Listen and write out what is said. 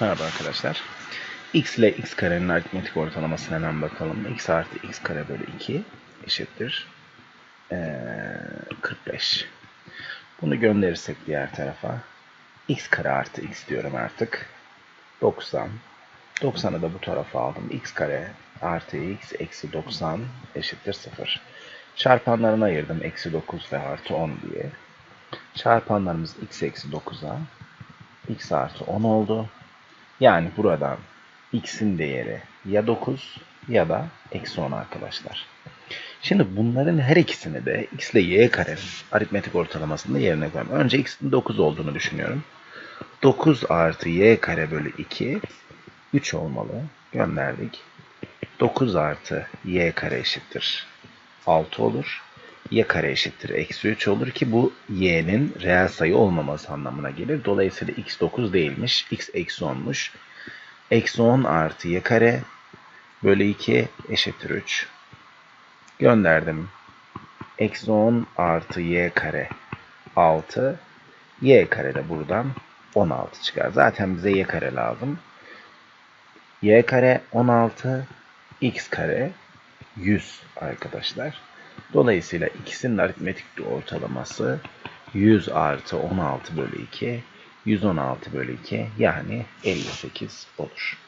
Merhaba arkadaşlar. x ile x karenin aritmetik ortalamasına hemen bakalım. x artı x kare bölü 2 eşittir. Ee, 45. Bunu gönderirsek diğer tarafa. x kare artı x diyorum artık. 90. 90'ı da bu tarafa aldım. x kare artı x eksi 90 eşittir 0. Çarpanlarını ayırdım. Eksi 9 ve artı 10 diye. Çarpanlarımız x eksi 9'a x artı 10 oldu. Yani buradan x'in değeri ya 9 ya da eksi 10 arkadaşlar. Şimdi bunların her ikisini de x ile y karenin aritmetik ortalamasında yerine koyalım. Önce x'in 9 olduğunu düşünüyorum. 9 artı y kare bölü 2 3 olmalı. Gönderdik. 9 artı y kare eşittir 6 olur. Y kare eşittir eksi 3 olur ki bu y'nin reel sayı olmaması anlamına gelir. Dolayısıyla x 9 değilmiş. x eksi 10'muş. Eksi 10 artı y kare bölü 2 eşittir 3. Gönderdim. Eksi 10 artı y kare 6. y kare de buradan 16 çıkar. Zaten bize y kare lazım. y kare 16 x kare 100 arkadaşlar. Dolayısıyla ikisinin aritmetik ortalaması 100 artı 16 bölü 2 116 bölü 2 yani 58 olur.